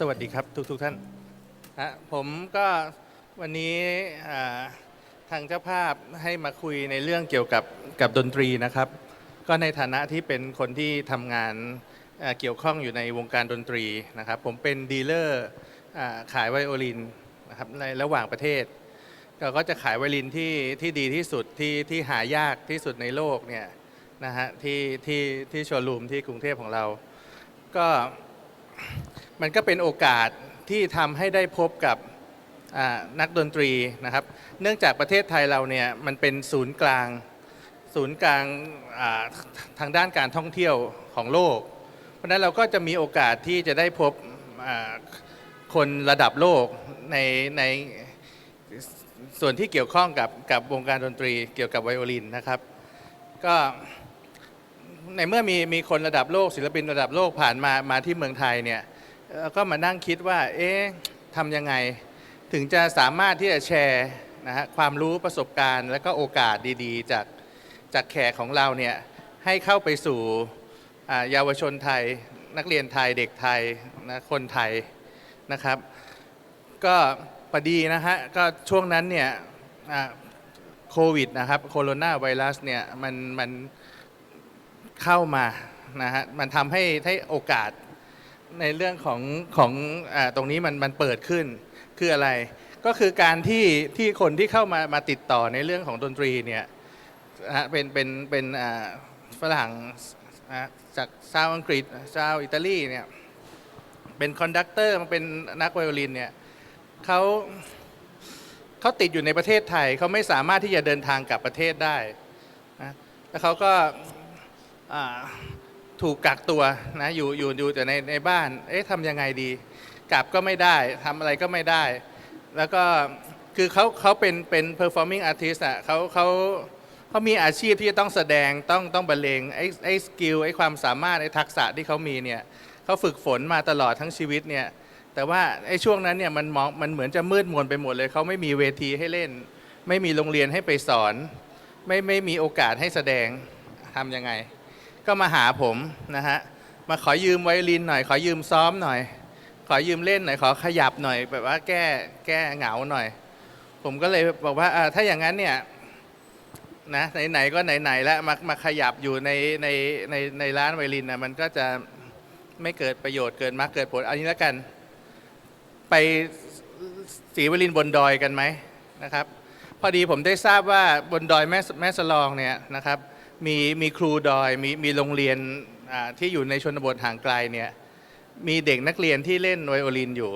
สวัสดีครับทุกทุกท่านฮะผมก็วันนี้ทางเจ้าภาพให้มาคุยในเรื่องเกี่ยวกับกับดนตรีนะครับ ก็ในฐานะที่เป็นคนที่ทำงานเกี่ยวข้องอยู่ในวงการดนตรีนะครับ ผมเป็นดีลเลอร์ขายไวโอลินนะครับในระหว่างประเทศเราก็จะขายไวโอลินที่ที่ดีที่สุดที่ที่หายากที่สุดในโลกเนี่ยนะฮะที่ที่ที่โชว์รูมที่กรุงเทพของเรา ก็ มันก็เป็นโอกาสที่ทำให้ได้พบกับนักดนตรีนะครับ เนื่องจากประเทศไทยเราเนี่ยมันเป็นศูนย์กลาง ศูนย์กลางาทางด้านการท่องเที่ยวของโลก เพราะนั้นเราก็จะมีโอกาสที่จะได้พบคนระดับโลกในในส่วนที่เกี่ยวข้องกับกับวงการดนตรีเกี่ยวกับไวโอลินนะครับ ก็ในเมื่อมีมีคนระดับโลกศิลปินระดับโลกผ่านมามาที่เมืองไทยเนี่ย เอ่อก็มานั่งคิดว่า เอ๊ะทำยังไง ถึงจะสามารถที่จะแชร์นะฮะความรู้ประสบการณ์ และก็โอกาสดีๆ จากจากแขกของเราเนี่ยให้เข้าไปสู่เยาวชนไทย นักเรียนไทยเด็กไทยนะคนไทยนะครับ ก็พอดีนะฮะก็ช่วงนั้นเนี่ยโควิดนะครับโคโรนาไวรัสเนี่ยมันมันเข้ามานะฮะมันทำให้ให้โอกาส ในเรื่องของของอตรงนี้มันมันเปิดขึ้นคืออะไร ก็คือการที่ที่คนที่เข้ามามาติดต่อในเรื่องของดนตรีเนี่ยนะเป็นเป็นเป็นฝรั่งนะจากชาวอังกฤษชาวอิตาลีเนี่ยเป็นคอนดักเตอร์มาเป็นนักไวโอลินเนี่ยเขาเขาติดอยู่ในประเทศไทยเขาไม่สามารถที่จะเดินทางกลับประเทศได้นะแล้วเขาก็อ่า ถูกกักตัวนะอยู่อยู่อยู่แต่ในในบ้าน เอ๊ะทำยังไงดี กลับก็ไม่ได้ทำอะไรก็ไม่ได้ แล้วก็คือเขาเขาเป็นเป็น performing artist อะเขาเขาเขามีอาชีพที่จะต้องแสดงต้องต้องบรรเลงไอ้ไอ้สกิลไอ้ความสามารถไอ้ทักษะที่เขามีเนี่ยเขาฝึกฝนมาตลอดทั้งชีวิตเนี่ยแต่ว่าไอ้ช่วงนั้นเนี่ยมันมองมันเหมือนจะมืดมนไปหมดเลย เขาไม่มีเวทีให้เล่น ไม่มีโรงเรียนให้ไปสอน ไม่ไม่มีโอกาสให้แสดงทำยังไง ก็มาหาผมนะฮะมาขอยืมไวโอลินหน่อย ขอยืมซ้อมหน่อย ขอยืมเล่นหน่อยขอขยับหน่อย แบบว่าแก้แก้เหงาหน่อย ผมก็เลยบอกว่าอ่าถ้าอย่างนั้นเนี่ยนะไหนๆก็ไหนๆแล้วมามาขยับอยู่ในในในในร้านไวโอลินนะมันก็จะไม่เกิดประโยชน์เกิดมาเกิดผลเอานี้แล้วกัน ไปศรีวลินบนดอยกันไหมนะครับ พอดีผมได้ทราบว่าบนดอยแม่แม่สลองเนี่ยนะครับ มีมีครูดอยมีมีโรงเรียนอ่าที่อยู่ในชนบทห่างไกลเนี่ยมีเด็กนักเรียนที่เล่นไวโอลินอยู่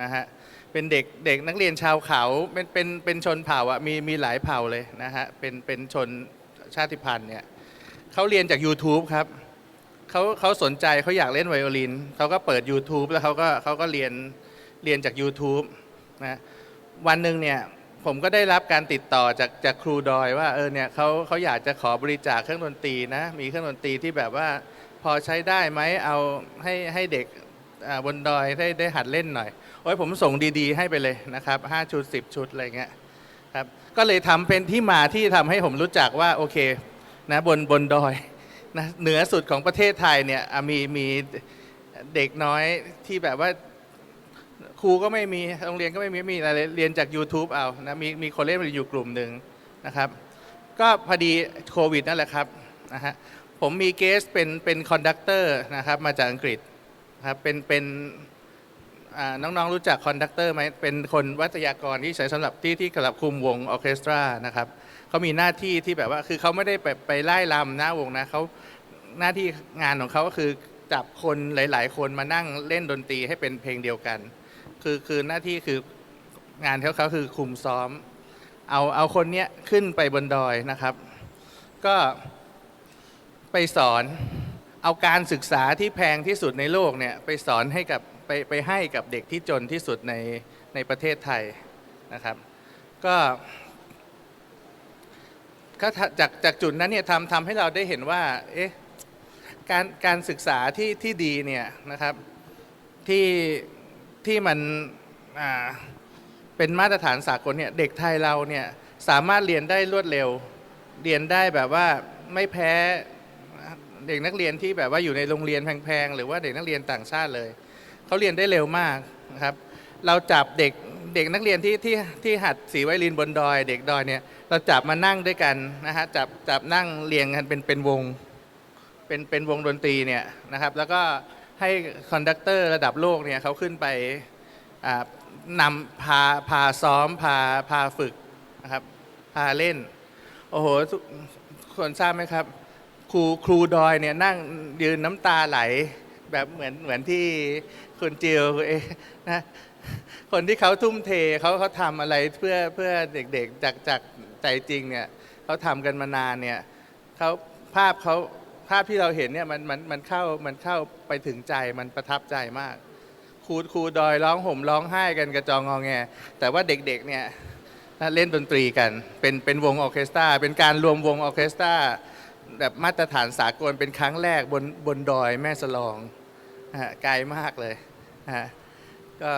นะฮะเป็นเด็กเด็กนักเรียนชาวเขาเป็นเป็นเป็นชนเผ่าอะมีมีหลายเผ่าเลยนะฮะเป็นเป็นชนชาติพันธุ์เนี่ยเขาเรียนจาก YouTube ครับเขาเขาสนใจเขาอยากเล่นไวโอลินเขาก็เปิด YouTube แล้วเขาก็เขาก็เรียนเรียนจาก YouTube นะวันหนึ่งเนี่ย ผมก็ได้รับการติดต่อจากจากครูดอยว่าเออเนี่ยเขาเขาอยากจะขอบริจาคเครื่องดนตรีนะ มีเครื่องดนตรีที่แบบว่าพอใช้ได้ไหมเอาให้ให้เด็กบนดอยได้ได้หัดเล่นหน่อยโอ้ยผมส่งดีๆ ให้ไปเลยนะครับ5ชุด 10 ชุดอะไรเงี้ยครับก็เลยทำเป็นที่มาที่ทำให้ผมรู้จักว่าโอเคนะบนบนดอยนะเหนือสุดของประเทศไทยเนี่ยมีมีเด็กน้อยที่แบบว่า รูก็ไม่มีโรงเรียนก็ไม่มีมีอะไรเรียนจาก YouTube เอานะมีมีคนเล่นอยู่กลุ่มหนึ่งนะครับ ก็พอดีโควิดนั่นแหละครับนะฮะผมมีเกสเป็นเป็นคอนดักเตอร์นะครับมาจากอังกฤษครับเป็นเป็นอ่าน้องๆรู้จักคอนดักเตอร์ไหมเป็นคนวัตยากรที่ใช้สำหรับที่ที่สำหรับคุมวงออเคสตรานะครับเขามีหน้าที่ที่แบบว่าคือเขาไม่ได้ไปไปไล่ลำหน้าวงนะเขาหน้าที่งานของเขาก็คือจับคนหลาย ๆ คนมานั่งเล่นดนตรีให้เป็นเพลงเดียวกัน คือคือหน้าที่คืองานเขาเขาคือคุมซ้อม เอาเอาคนเนี้ยขึ้นไปบนดอยนะครับ ก็ไปสอนเอาการศึกษาที่แพงที่สุดในโลกเนี่ยไปสอนให้กับไปไปให้กับเด็กที่จนที่สุดในในประเทศไทยนะครับ ก็ก็จากจากจุดนั้นเนี่ยทำทำให้เราได้เห็นว่าเอ๊ะการการศึกษาที่ที่ดีเนี่ยนะครับที่ ที่มันเป็นมาตรฐานสากลเนี่ยเด็กไทยเราเนี่ยสามารถเรียนได้รวดเร็ว เรียนได้แบบว่าไม่แพ้เด็กนักเรียนที่แบบว่าอยู่ในโรงเรียนแพงๆหรือว่าเด็กนักเรียนต่างชาติเลยเขาเรียนได้เร็วมากนะครับเราจับเด็กเด็กนักเรียนที่ที่ที่หัดสีไวโอลินบนดอย เด็กดอยเนี่ยเราจับมานั่งด้วยกันนะฮะจับจับนั่งเรียงกันเป็นเป็นวงเป็นเป็นวงดนตรีเนี่ยนะครับ แล้วก็ ให้คอนดักเตอร์ระดับโลกเนี่ยเขาขึ้นไปนำพาพาซ้อมพาพาฝึกนะครับพาเล่น โอ้โหคนทราบไหมครับ ครูครูดอยเนี่ยนั่งยืนน้ำตาไหลแบบเหมือนเหมือนที่คุณจิวเองนะคนที่เขาทุ่มเทเขาเขาทำอะไรเพื่อเพื่อเด็กๆจากจากใจจริงเนี่ยเขาทำกันมานานเนี่ยเขาภาพเขา ภาพที่เราเห็นเนี่ยมันมันมันเข้ามันเข้าไปถึงใจมันประทับใจมากครูครูดอยร้องห่มร้องไห้กันกระจองงอแง แต่ว่าเด็กๆเนี่ยเล่นดนตรีกัน เป็นเป็นวงออเคสตราเป็นการรวมวงออเคสตราแบบมาตรฐานสากลเป็นครั้งแรกบนบนดอยแม่สลองฮะไกลมากเลยฮะก็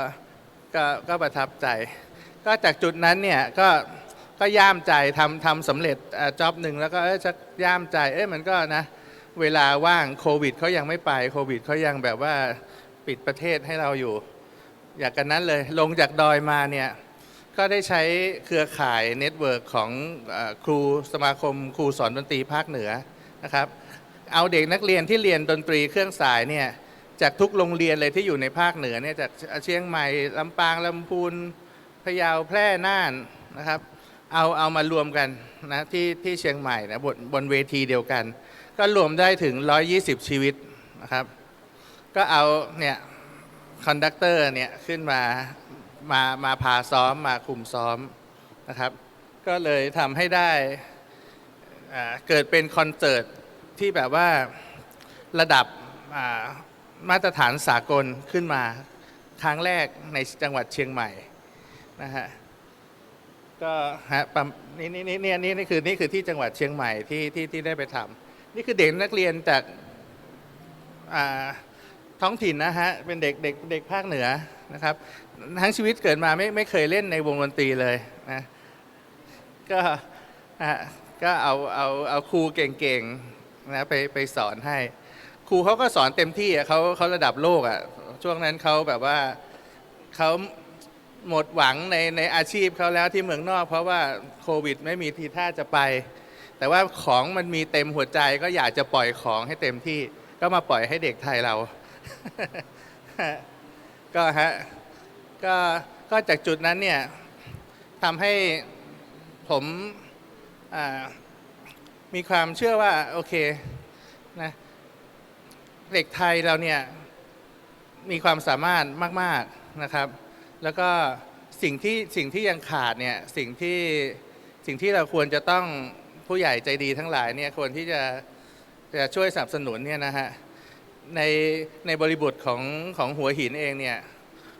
ก็ก็ประทับใจ ก็จากจุดนั้นเนี่ยก็ก็ย่ามใจทำทำสำเร็จจ็อบหนึ่งแล้วก็เอ้ยชักย่ามใจเอ้ยมันก็นะ เวลาว่างโควิดเขายังไม่ไปโควิดเขายังแบบว่าปิดประเทศให้เราอยู่ อยากกันนั้นเลยลงจากดอยมาเนี่ยก็ได้ใช้เครือข่ายเน็ตเวิร์กของอครูสมาคมครูสอนดนตรีภาคเหนือนะครับเอาเด็กนักเรียนที่เรียนดนตรีเครื่องสายเนี่ยจากทุกโรงเรียนเลยที่อยู่ในภาคเหนือเนี่ยจากเชียงใหม่ลำปางลำพูนพะเยาแพร่น่านนะครับ เอาเอามารวมกันนะที่ที่เชียงใหม่นะบนบนเวทีเดียวกัน ก็รวมได้ถึง 120 ชีวิตนะครับ ก็เอาเนี่ยคอนดักเตอร์เนี่ยขึ้นมามามาพาซ้อมมาคุมซ้อมนะครับ ก็เลยทำให้ได้เกิดเป็นคอนเสิร์ตที่แบบว่าระดับามาตรฐานสากลขึ้นมาครั้งแรกในจังหวัดเชียงใหม่นะฮะก็ฮะนี่นี่นี่นี่นี่คือนี่คือที่จังหวัดเชียงใหม่ที่ที่ที่ได้ไปทำ นี่คือเด็กนักเรียนจากาท้องถิ่นนะฮะ เป็นเด็กเด็กเด็กภาคเหนือนะครับ ทั้งชีวิตเกิดมาไม่ไม่เคยเล่นในวงดนตรีเลยนะก็ก็เอาเอาเอาครูเก่งๆนะไปไปสอนให้ ครูเขาก็สอนเต็มที่อะเขาเขาระดับโลกอะช่วงนั้นเขาแบบว่าเขาหมดหวังในในอาชีพเขาแล้วที่เมืองนอก เพราะว่าโควิดไม่มีทีท่าจะไป แต่ว่าของมันมีเต็มหัวใจก็อยากจะปล่อยของให้เต็มที่ ก็มาปล่อยให้เด็กไทยเรา ก็ฮะก็ก็จากจุดนั้นเนี่ยทำให้ผมมีความเชื่อว่าโอเคนะเด็กไทยเราเนี่ยมีความสามารถมาก ๆนะครับ แล้วก็สิ่งที่สิ่งที่ยังขาดเนี่ยสิ่งที่สิ่งที่เราควรจะต้อง ผู้ใหญ่ใจดีทั้งหลายเนี่ยควรที่จะจะช่วยสนับสนุนเนี่ยนะฮะในในบริบทของของหัวหินเองเนี่ย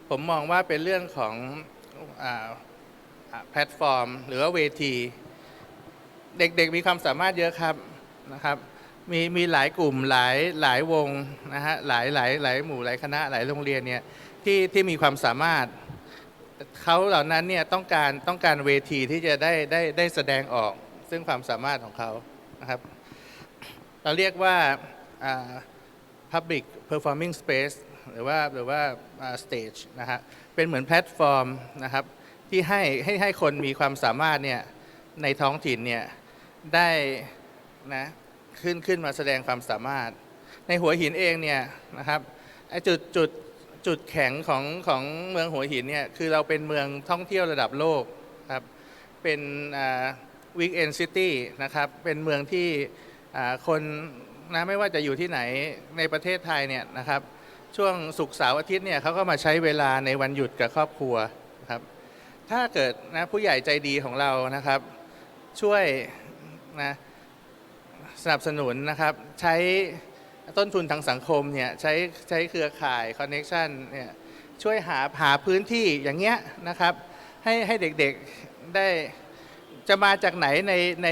ผมมองว่าเป็นเรื่องของอาอ่าแพลตฟอร์ม หรือว่าเวที เด็กๆมีความสามารถเยอะครับนะครับมีมีหลายกลุ่มหลายหลายวงนะฮะหลายหลายหลายหมู่หลายคณะหลายโรงเรียนเนี่ยที่ที่มีความสามารถเขาเหล่านั้นเนี่ยต้องการต้องการเวทีที่จะได้ได้ได้แสดงออก ซึ่งความสามารถของเขานะครับ เราเรียกว่า public performing space หรือว่าหรือว่า stage นะฮะเป็นเหมือนแพลตฟอร์มนะครับที่ให้ให้ให้คนมีความสามารถเนี่ยในท้องถิ่นเนี่ยได้นะขึ้นขึ้นมาแสดงความสามารถ ในหัวหินเองเนี่ยนะครับไอจุดจุดจุดแข็งของของเมืองหัวหินเนี่ยคือเราเป็นเมืองท่องเที่ยวระดับโลกครับเป็นอ่า วีคเอนซิตี้นะครับเป็นเมืองที่คนนะไม่ว่าจะอยู่ที่ไหนในประเทศไทยเนี่ยนะครับช่วงศุกร์เสาร์อาทิตย์เนี่ยเขาก็มาใช้เวลาในวันหยุดกับครอบครัวครับถ้าเกิดนะผู้ใหญ่ใจดีของเรานะครับ ช่วยนะสนับสนุนนะครับใช้ต้นทุนทางสังคมเนี่ยใช้ใช้เครือข่ายคอนเน็ชันเนี่ยช่วยหาหาพื้นที่อย่างเงี้ยนะครับให้ให้เด็กๆได้ จะมาจากไหนในใน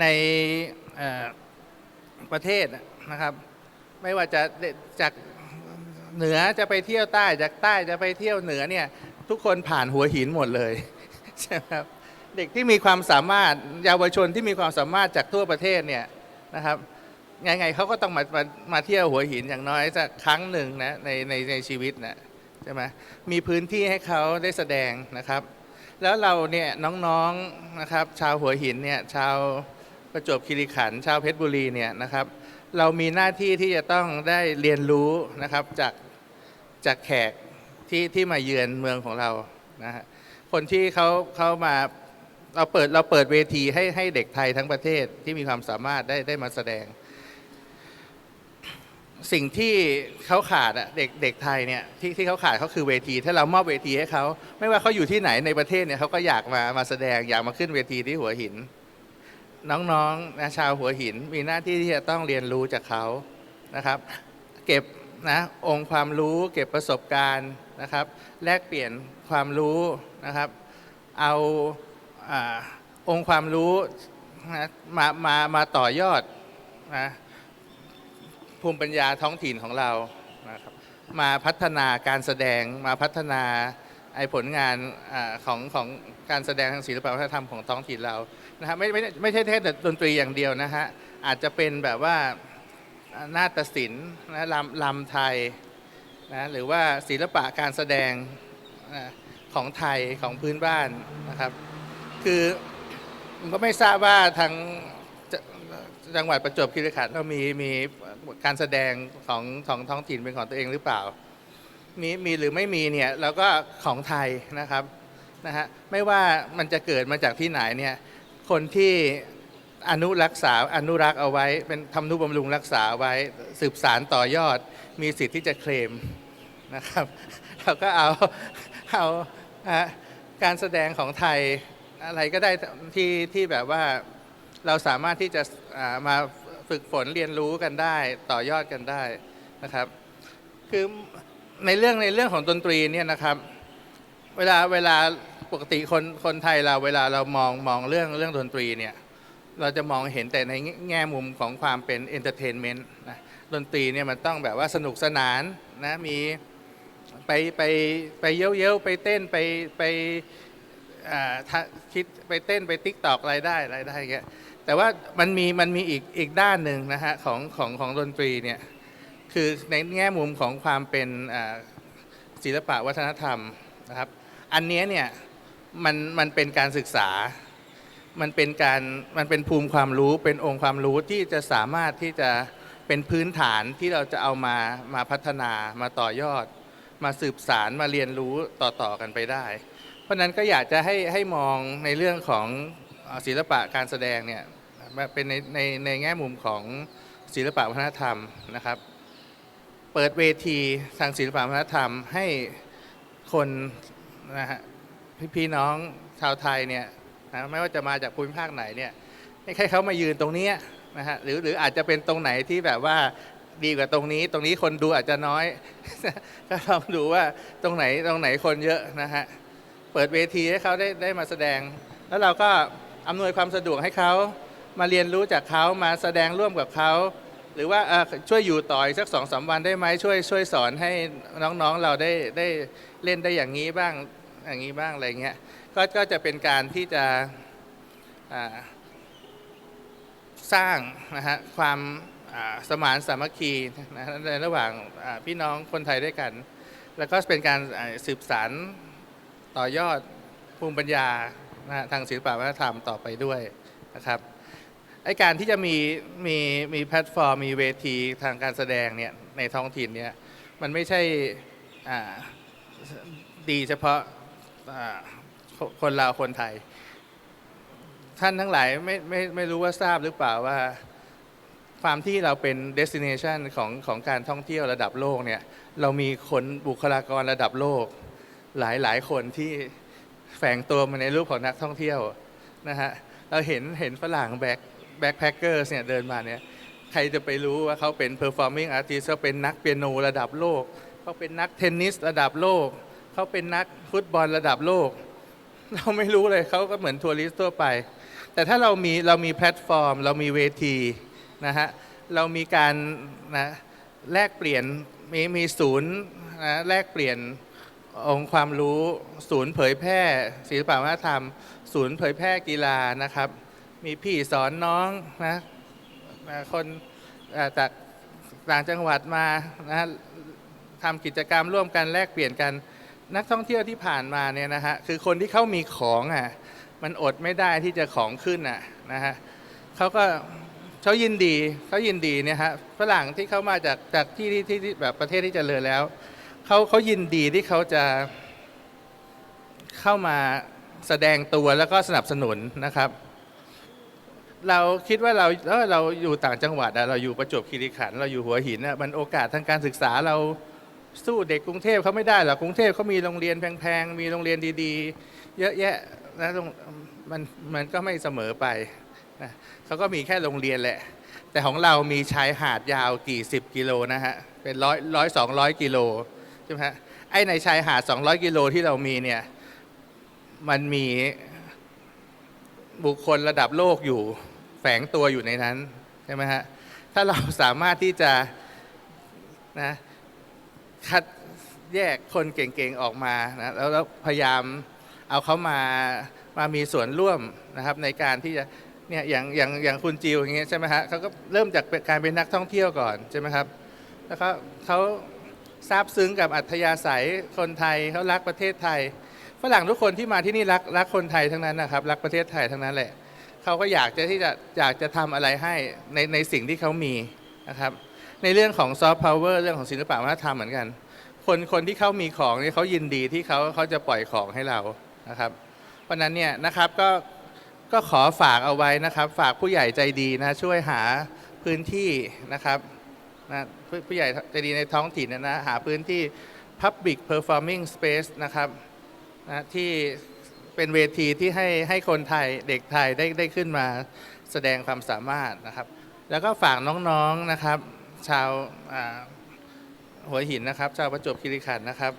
ในประเทศนะครับ ไม่ว่าจะจากเหนือจะไปเที่ยวใต้จากใต้จะไปเที่ยวเหนือเนี่ยทุกคนผ่านหัวหินหมดเลยใช่ไหมครับเด็กที่มีความสามารถเยาวชนที่มีความสามารถจากทั่วประเทศเนี่ยนะครับไงไงเขาก็ต้องมามามาเที่ยวหัวหินอย่างน้อยสักครั้งหนึ่งนะในในในชีวิตนะใช่ไหมมีพื้นที่ให้เขาได้แสดงนะครับ แล้วเราเนี่ยน้องๆนะครับ ชาวหัวหินเนี่ยชาวประจวบคีรีขันธ์ชาวเพชรบุรีเนี่ยนะครับ เรามีหน้าที่ที่จะต้องได้เรียนรู้นะครับจากจากแขกที่ที่มาเยือนเมืองของเรานะฮะคนที่เขาเขามาเราเปิดเราเปิดเวทีให้ให้เด็กไทยทั้งประเทศที่มีความสามารถได้ได้มาแสดง สิ่งที่เขาขาดอะเด็กเด็กไทยเนี่ยที่ที่เขาขาดเขาคือเวที ถ้าเรามอบเวทีให้เขาไม่ว่าเขาอยู่ที่ไหนในประเทศเนี่ยเขาก็อยากมามาแสดงอยากมาขึ้นเวทีที่หัวหิน น้องๆนะชาวหัวหิน มีหน้าที่ที่จะต้องเรียนรู้จากเขานะครับ เก็บนะองค์ความรู้เก็บประสบการณ์นะครับ แลกเปลี่ยนความรู้นะครับ เอาอองค์ความรู้นะมามามาต่อยอดนะ ภูมิปัญญาท้องถิ่นของเรานะครับมาพัฒนาการแสดงมาพัฒนาไอผลงานอของของการแสดงทางศิลปวัฒนธรรมของท้องถิ่นเรานะฮะไม่ไม่ไม่ใช่แค่ดนตรีอย่างเดียวนะฮะอาจจะเป็นแบบว่านาฏศิลป์นะลำลำไทยนะหรือว่าศิลปะการแสดงของไทยของพื้นบ้านนะครับ คือผมก็ไม่ทราบว่าทาง จังหวัดประจวบคีรีขันธ์เรามีมีการแสดงของของท้องถิ่นเป็นของตัวเองหรือเปล่า มีมีหรือไม่มีเนี่ยเราก็ของไทยนะครับนะฮะไม่ว่ามันจะเกิดมาจากที่ไหนเนี่ยคนที่อนุรักษาอนุรักษ์เอาไว้ เป็นทำนุบำรุงรักษาไว้สืบสารต่อยอด มีสิทธิ์ที่จะเคลมนะครับเราก็เอาเอาอะการแสดงของไทยอะไรก็ได้ที่ที่แบบว่าเราสามารถที่จะ อ่ามาฝึกฝนเรียนรู้กันได้ ต่อยอดกันได้นะครับ คือในเรื่องในเรื่องของดนตรีเนี่ยนะครับ เวลาเวลาปกติคนคนไทยเราเวลาเรามองมองเรื่องเรื่องดนตรีเนี่ยเราจะมองเห็นแต่ในแง่มุมของความเป็นเอนเตอร์เทนเมนต์นะดนตรีเนี่ยมันต้องแบบว่าสนุกสนานนะมีไปไปไปเย้ยวๆไปเต้นไปไปอ่าถ้าคิดไปเต้นไปติ๊กตอกอะไรได้อะไรได้เงี้ย แต่ว่ามันมีมันมีอีกอีกด้านหนึ่งนะฮะของของของดนตรีเนี่ยคือในแง่มุมของความเป็นศิลปะวัฒนธรรมนะครับ อันนี้เนี่ยมันมันเป็นการศึกษา มันเป็นการมันเป็นภูมิความรู้เป็นองค์ความรู้ที่จะสามารถที่จะเป็นพื้นฐานที่เราจะเอามามาพัฒนามาต่อยอด มาสืบสารมาเรียนรู้ต่อๆกันไปได้ เพราะฉะนั้นก็อยากจะให้ให้มองในเรื่องของศิลปะการแสดงเนี่ย เป็นในในในแง่มุมของศิลปะวัฒนธรรมนะครับ เปิดเวทีทางศิลปะวัฒนธรรมให้คนนะฮะพี่พี่น้องชาวไทยเนี่ยนะไม่ว่าจะมาจากภูมิภาคไหนเนี่ยให้เขามายืนตรงนี้นะฮะหรือหรืออาจจะเป็นตรงไหนที่แบบว่าดีกว่าตรงนี้ ตรงนี้คนดูอาจจะน้อยก็ลองดูว่าตรงไหนตรงไหนคนเยอะนะฮะเปิดเวทีให้เขาได้ได้มาแสดง แล้วเราก็อำนวยความสะดวกให้เขา มาเรียนรู้จากเขามาแสดงร่วมกับเขา หรือว่าช่วยอยู่ต่ออีกสักสองสามวันได้ไหมช่วยช่วยสอนให้น้องๆเราได้ได้เล่นได้อย่างนี้บ้างอย่างนี้บ้างอะไรเงี้ยก็ก็จะเป็นการที่จะสร้างนะฮะความสมานสามัคคีนะในระหว่างพี่น้องคนไทยด้วยกัน แล้วก็เป็นการสืบสารต่อยอดภูมิปัญญานะทางศิลปวัฒนธรรมต่อไปด้วยนะครับ ไอการที่จะมีมีมีแพลตฟอร์ม มีเวทีทางการแสดงเนี่ยในท้องถิ่นเนี่ยมันไม่ใช่ดีเฉพาะคนลาวคนไทย ท่านทั้งหลายไม่ไม่ไม่รู้ว่าทราบหรือเปล่าว่าความที่เราเป็น destination ของของการท่องเที่ยวระดับโลกเนี่ยเรามีคนบุคลากรระดับโลก หลายหลายคนที่แฝงตัวมาในรูปของนักท่องเที่ยวนะฮะเราเห็นเห็นฝรั่งแบ็ค แบ็คแพคเกอร์เนี่ยเดินมาเนี่ยใครจะไปรู้ว่าเขาเป็น performing artist เขาเป็นนักเปียโนระดับโลก เขาเป็นนักเทนนิสระดับโลก เขาเป็นนักฟุตบอลระดับโลก เราไม่รู้เลยเขาก็เหมือนทัวริสต์ทั่วไป แต่ถ้าเรามีเรามีแพลตฟอร์ม เรามีเวทีนะฮะเรามีการนะแลกเปลี่ยนมีมีศูนย์นะแลกเปลี่ยนองค์ความรู้ ศูนย์เผยแพร่ศิลปวัฒนธรรม ศูนย์เผยแพร่กีฬานะครับ มีพี่สอนน้องนะนะคนจากต่างจังหวัดมานะทำกิจกรรมร่วมกันแลกเปลี่ยนกันนักท่องเที่ยวที่ผ่านมาเนี่ยนะฮะคือคนที่เขามีของอะมันอดไม่ได้ที่จะของขึ้นอะนะฮะเขาก็เขายินดีเขายินดีเนี่ยฮะฝรั่งที่เขามาจากจากที่ที่ที่ที่แบบประเทศที่เจริญแล้วเขาเขายินดีที่เขาจะเข้ามาแสดงตัวแล้วก็สนับสนุนนะครับ เราคิดว่าเราเออเราอยู่ต่างจังหวัดอะเราอยู่ประจวบคีรีขันธ์เราอยู่หัวหินอะมันโอกาสทางการศึกษาเราสู้เด็กกรุงเทพเขาไม่ได้หรอกกรุงเทพเขามีโรงเรียนแพงๆมีโรงเรียนดีๆ เยอะแยะนะตรงมันมันก็ไม่เสมอไปนะเขาก็มีแค่โรงเรียนแหละ แต่ของเรามีชายหาดยาวกี่สิบกิโลนะฮะเป็นร้อยร้อยสองร้อยกิโลใช่ไหมฮะไอ้ในชายหาด200กิโลที่เรามีเนี่ยมันมีบุคคลระดับโลกอยู่ แฝงตัวอยู่ในนั้นใช่ไหมฮะถ้าเราสามารถที่จะนะคัดแยกคนเก่งๆออกมานะแล้วแล้วพยายามเอาเขามามามีส่วนร่วมนะครับในการที่จะเนี่ยอย่างอย่างอย่างคุณจิวอย่างเงี้ยใช่ไหมฮะเขาก็เริ่มจากการเป็นนักท่องเที่ยวก่อนใช่ไหมครับแล้วเขาเขาซาบซึ้งกับอัธยาศัยคนไทยเขารักประเทศไทยฝรั่งทุกคนที่มาที่นี่รักรักคนไทยทั้งนั้นนะครับ รักประเทศไทยทั้งนั้นแหละ เขาก็อยากจะที่จะอยากจะทำอะไรให้ในในสิ่งที่เขามีนะครับ ในเรื่องของซอฟต์พาวเวอร์เรื่องของศิลปะวัฒนธรรมเหมือนกัน คนคนที่เขามีของเนี่ยเขายินดีที่เขาเขาจะปล่อยของให้เรานะครับ เพราะฉะนั้นเนี่ยนะครับก็ก็ขอฝากเอาไว้นะครับ ฝากผู้ใหญ่ใจดีนะช่วยหาพื้นที่นะครับนะผู้ผู้ใหญ่ใจดีในท้องถิ่นนะนะหาพื้นที่ Public Performing Space นะครับนะที่ เป็นเวทีที่ให้ให้คนไทยเด็กไทยได้ได้ขึ้นมาแสดงความสามารถนะครับ แล้วก็ฝากน้องๆนะครับ ชาวาหัวหินนะครับ ชาวประจวบคีรีขันธ์นะครับ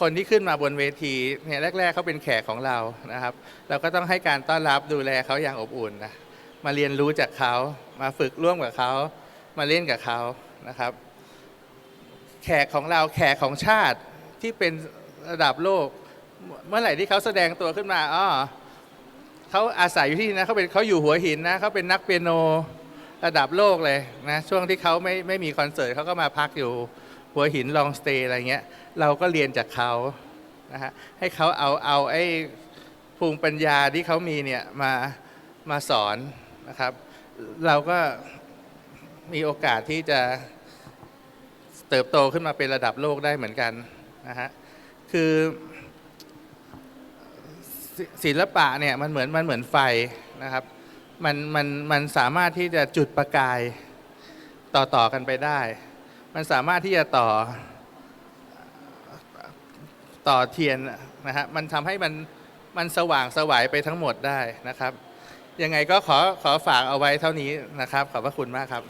คนที่ขึ้นมาบนเวทีเนี่ยแรก ๆเขาเป็นแขกของเรานะครับ เราก็ต้องให้การต้อนรับดูแลเขาอย่างอบอุ่นนะมาเรียนรู้จากเขามาฝึกร่วมกับเขามาเล่นกับเขานะครับ แขกของเราแขกของชาติที่เป็นระดับโลก เมื่อไหร่ที่เขาแสดงตัวขึ้นมาอ๋อเขาอาศัยอยู่ที่นี่นะเขาเป็นเขาอยู่หัวหินนะเขาเป็นนักเปียโนระดับโลกเลยนะช่วงที่เขาไม่ไม่มีคอนเสิร์ตเขาก็มาพักอยู่หัวหินลองสเตย์อะไรเงี้ยเราก็เรียนจากเขานะฮะให้เขาเอาเอาไอ้ภูมิปัญญาที่เขามีเนี่ยมามาสอนนะครับ เราก็มีโอกาสที่จะเติบโตขึ้นมาเป็นระดับโลกได้เหมือนกันนะฮะคือ ศศิลปะเนี่ยมันเหมือนมันเหมือนไฟนะครับ มันมันมันสามารถที่จะจุดประกายต่อต่อกันไปได้ มันสามารถที่จะต่อต่อเทียนนะฮะมันทำให้มันมันสว่างสวายไปทั้งหมดได้นะครับ ยังไงก็ขอขอฝากเอาไว้เท่านี้นะครับ ขอบพระคุณมากครับ